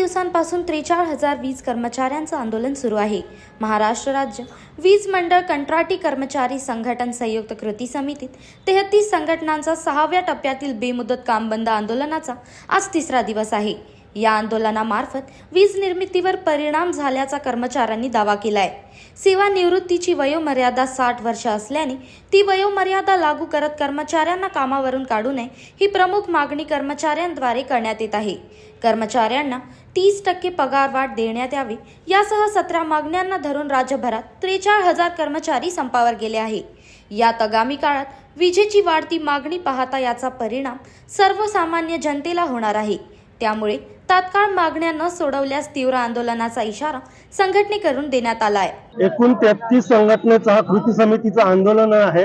दिवसांपासून त्रेचाळ हजार वीज कर्मचाऱ्यांचं आंदोलन सुरू आहे. महाराष्ट्र राज्य वीज मंडळ कंत्राटी कर्मचारी संघटन संयुक्त कृती समितीत तेहतीस संघटनांचा सहाव्या टप्प्यातील बेमुदत काम बंद आंदोलनाचा आज तिसरा दिवस आहे. या आंदोलनामार्फत वीज निर्मितीवर परिणाम झाल्याचा कर्मचाऱ्यांनी दावा केलाय. सेवानिवृत्तीची वयोमर्यादा साठ वर्ष असल्याने ती वयोमर्यादा लागू करत कर्मचाऱ्यांना कामावरून काढू नये ही प्रमुख मागणी कर्मचाऱ्यांद्वारे करण्यात येत आहे. कर्मचाऱ्यांना तीस टक्के पगारवाढ देण्यात यावी यासह सतरा मागण्यांना धरून राज्यभरात त्रेचाळ हजार कर्मचारी संपावर गेले आहे. यात आगामी काळात विजेची वाढती मागणी पाहता याचा परिणाम सर्वसामान्य जनतेला होणार आहे. त्यामुळे तात्काळ मागण्या न सोडवल्यास तीव्र आंदोलनाचा इशारा संघटनेकडून देण्यात आला आहे. एकूण तेहतीस संघटनेचा हा कृती समितीचं आंदोलन आहे.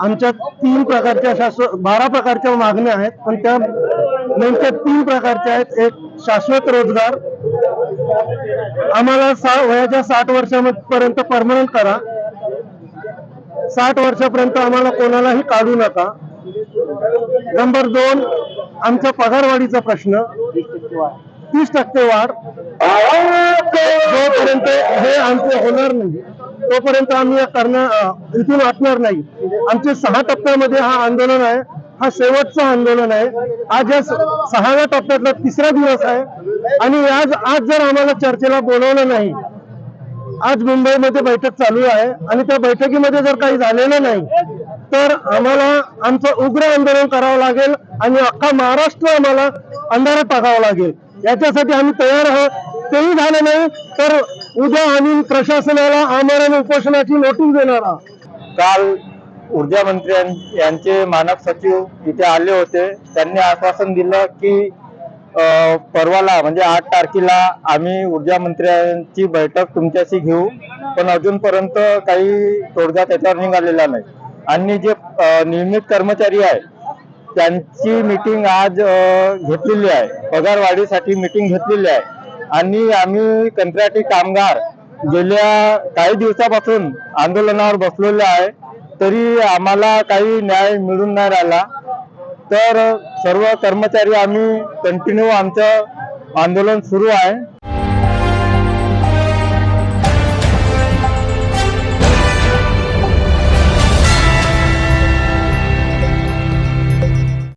आमच्या तीन प्रकारच्या शाश्वत बारा प्रकारच्या मागण्या आहेत पण त्या नेमक्या तीन प्रकारच्या आहेत. एक शाश्वत रोजगार. आम्हाला सा वयाच्या साठ वर्षापर्यंत परमनंट करा. साठ वर्षापर्यंत आम्हाला कोणालाही काढू नका. नंबर दोन आमचा पगारवाढीचा प्रश्न तीस टक्के वाढ जोपर्यंत हे आमचे होणार नाही तोपर्यंत आम्ही करणार इथून हटणार नाही. आमचे सहा टप्प्यामध्ये हा आंदोलन आहे हा शेवटचं आंदोलन आहे. आज या सहाव्या टप्प्यातला तिसरा दिवस आहे आणि आज आज जर आम्हाला चर्चेला बोलवलं नाही आज मुंबईमध्ये बैठक चालू आहे आणि त्या बैठकीमध्ये जर काही झालेलं नाही तर आम्हाला आमचं उग्र आंदोलन करावं लागेल आणि अख्खा महाराष्ट्र आम्हाला अंधारात टाकावं लागेल. याच्यासाठी आम्ही तयार आहोत. तेही झालं नाही तर उद्या आम्ही प्रशासनाला आमरण उपोषणाची नोटीस देणार आहोत. काल ऊर्जा मंत्री यांचे मानक सचिव इथे आले होते. त्यांनी आश्वासन दिलं की परवाला म्हणजे आठ तारखेला आम्ही ऊर्जा मंत्र्यांची बैठक तुमच्याशी घेऊ. पण अजूनपर्यंत काही तोडगा त्याच्यावर निघालेला नाही. आणि जे नियमित कर्मचारी आहे त्यांची मीटिंग आज घेतलेली आहे. पगार वाढीसाठी मीटिंग घेतलेली आहे. आणि आम्ही कंत्राटी कामगार गेल्या काही दिवसापासून आंदोलनावर बसलेले आहे. तरी आम्हाला काही न्याय मिळून नाही राहिला. तर सर्व कर्मचारी आम्ही कंटिन्यू आमचं आंदोलन सुरू आहे.